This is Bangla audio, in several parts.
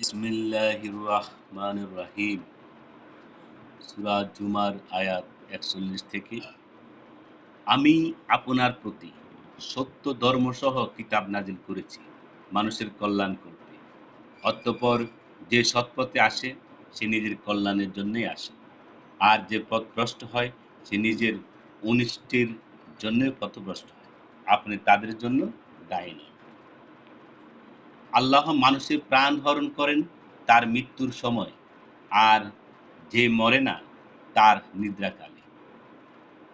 বিসমিল্লাহির রহমানির রহিম সূরা জুমার আয়াত একচল্লিশ থেকে। আমি আপনার প্রতি সত্য ধর্মসহ কিতাব নাজিল করেছি, মানুষের কল্যাণ করতে। অতঃপর যে সৎপথে আসে, সে নিজের কল্যাণের জন্যই আসে। আর যে পথভ্রষ্ট হয়, সে নিজের অনিষ্টের জন্যই পথভ্রষ্ট হয়। আপনি তাদের জন্য দায়ী আল্লাহ মানুষের প্রাণ হরণ করেন তার মৃত্যুর সময়, আর যে মরে না, তার নিদ্রাকালে।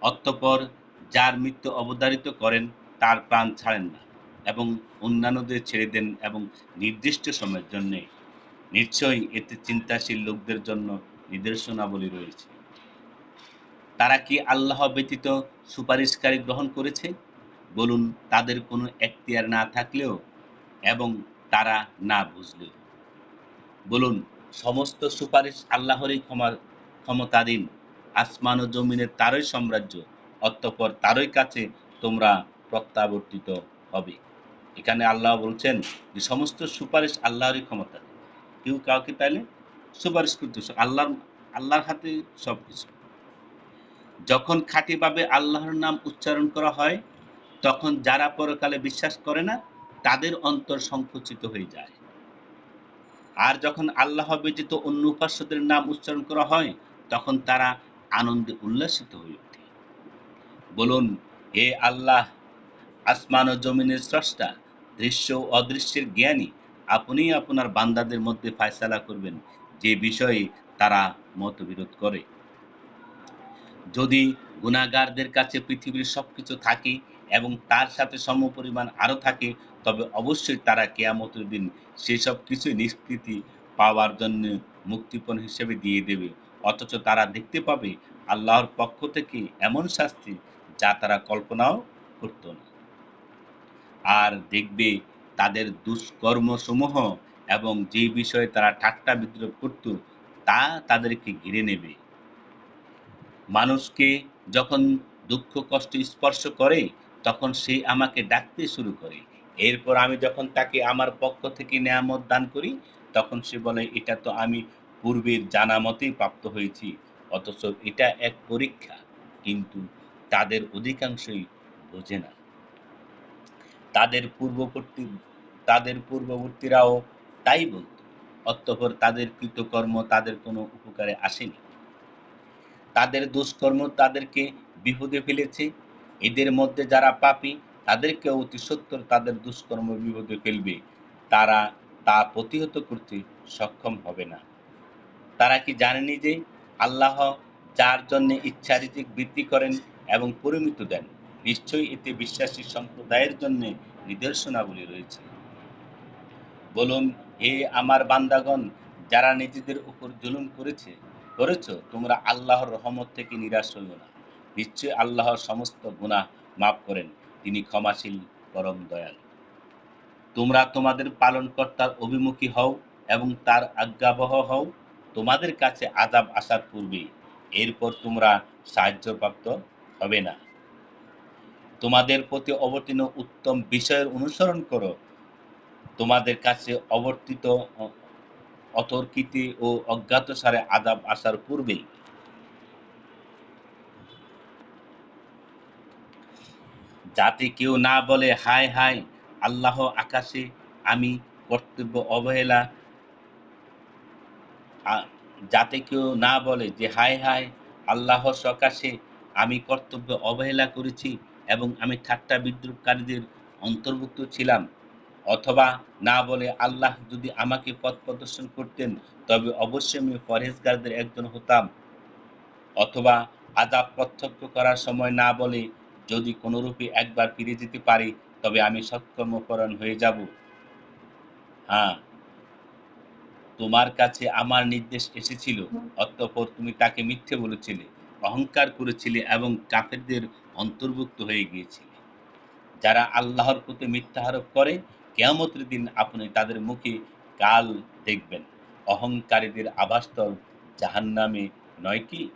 অতঃপর যার মৃত্যু অবধারিত করেন, তার প্রাণ ছাড়েন না এবং অন্যান্যদের ছেড়ে দেন এবং নির্দিষ্ট সময়ের জন্য নিশ্চয়ই এতে চিন্তাশীল লোকদের জন্য নির্দেশনাবলী রয়েছে। তারা কি আল্লাহ ব্যতীত সুপারিশকারী গ্রহণ করেছে? বলুন, তাদের কোনো এখতিয়ার না থাকলেও এবং তারা না বুঝলেও বলুন, সমস্ত সুপারিশ আল্লাহরই ক্ষমা ক্ষমতাধীন। আসমান ও জমিনের তারই সাম্রাজ্য, অতঃপর তারই কাছে তোমরা প্রত্যাবর্তিত হবে। এখানে আল্লাহ বলছেন যে, সমস্ত সুপারিশ আল্লাহরই ক্ষমতা। কেউ কাউকে তাইলে সুপারিশ করতে আল্লাহর আল্লাহর হাতে সব কিছু যখন খাঁটিভাবে আল্লাহর নাম উচ্চারণ করা হয়, তখন যারা পরকালে বিশ্বাস করে না তাদের অন্তর সংকুচিত হয়ে যায়। আর যখন আল্লাহ ব্যতীত অন্য উপাস্যদের নাম উচ্চারণ করা হয়, তখন তারা আনন্দে উল্লাসিত হয়ে ওঠে। বলুন, হে আল্লাহ, আসমান ও জমিনের স্রষ্টা, দৃশ্য ও অদৃশ্যের জ্ঞানী আপনি আপনার বান্দাদের মধ্যে ফায়সালা করবেন, যে বিষয়ে তারা মতবিরোধ করে। যদি গুণাগারদের কাছে পৃথিবীর সবকিছু থাকে এবং তার সাথে সমপরিমাণ আরও থাকে, তবে অবশ্যই তারা কেয়ামতের দিন সেসব কিছু নিষ্কৃতি পাওয়ার জন্য মুক্তিপণ হিসেবে দিয়ে দেবে। অথচ তারা দেখতে পাবে আল্লাহর পক্ষ থেকে এমন শাস্তি যা তারা কল্পনাও করত না। আর দেখবে তাদের দুষ্কর্মসমূহ এবং যে বিষয়ে তারা ঠাট্টা বিদ্রোহ করত, তা তাদেরকে ঘিরে নেবে। মানুষকে যখন দুঃখ কষ্ট স্পর্শ করে তখন সে আমাকে ডাকতে শুরু করে। এরপর আমি যখন তাকে আমার পক্ষ থেকে নেয়ামত দান করি, তখন সে বলে, এটা তো আমি পূর্বের জানা মতেই প্রাপ্ত হয়েছি, অথচ এটা এক পরীক্ষা, কিন্তু তাদের অধিকাংশই বোঝে না। তাদের পূর্ববর্তী, তাদের পূর্ববর্তীরাও তাই বলত, অতঃপর তাদের কৃতকর্ম তাদের কোনো উপকারে আসেনি। তাদের দুষ্কর্ম তাদেরকে বিপদে ফেলেছে এদের মধ্যে যারা পাপি, তাদেরকে অতি সত্তর তাদের দুষ্কর্ম বিপদে ফেলবে। তারা তা প্রতিহত করতে সক্ষম হবে না। তারা কি জানেনি যে আল্লাহ যার জন্য ইচ্ছারিতিক বৃদ্ধি করেন এবং পরিমিত দেন, নিশ্চয়ই এতে বিশ্বাসী সম্প্রদায়ের জন্য নিদর্শনাবলী রয়েছে। বলুন, হে আমার বান্দাগণ, যারা নিজেদের উপর জুলুম করেছে, করেছ, তোমরা আল্লাহর রহমত থেকে নিরাশ হইও না। নিশ্চয় আল্লাহর সমস্ত গুণা মাফ করেন। তিনি ক্ষমাশীল, পরম দয়াল। তোমরা তোমাদের পালনকর্তার অভিমুখী হও এবং তার আজ্ঞাবহ হও। তোমাদের কাছে আজাব আসার পূর্বে এরপর তোমরা সাহায্যপ্রাপ্ত হবে না। তোমাদের প্রতি অবতীর্ণ উত্তম বিষয়ের অনুসরণ করো। তোমাদের কাছে অবর্তিত অতর্কিতে ও অজ্ঞাত সারে আদাব আসার পূর্বেই যাতে কেউ না বলে, হায় হায়, আল্লাহ আকাশে আমি কর্তব্য অবহেলা। যাতে কেউ না বলে যে, হায় হায়, আল্লাহ সকাশে আমি কর্তব্য অবহেলা করেছি এবং আমি ঠাট্টা বিদ্রুপকারীদের অন্তর্ভুক্ত ছিলাম। অথবা না বলে, আল্লাহ যদি আমাকে পথ প্রদর্শন করতেন, তবে অবশ্যই আমি পরহেজগারদের একজন হতাম। অথবা আজাব প্রত্যক্ষ করার সময় না বলে যদি কোনোরূপে একবার ফিরে যেতে পারি, তবে আমি সৎকর্মপরণ হয়ে যাব। হ্যাঁ। তোমার কাছে আমার নির্দেশ এসেছিল, অতঃপর তুমি তাকে মিথ্যে বলেছিলে, অহংকার করেছিলে এবং কাফেরদের অন্তর্ভুক্ত হয়ে গিয়েছিলে। যারা আল্লাহর প্রতি মিথ্যা আরোপ করে, কেয়ামতের দিন আপনি তাদের মুখে কাল দেখবেন। অহংকারীদের আবাসস্থল জাহান্নামে, নয় কি?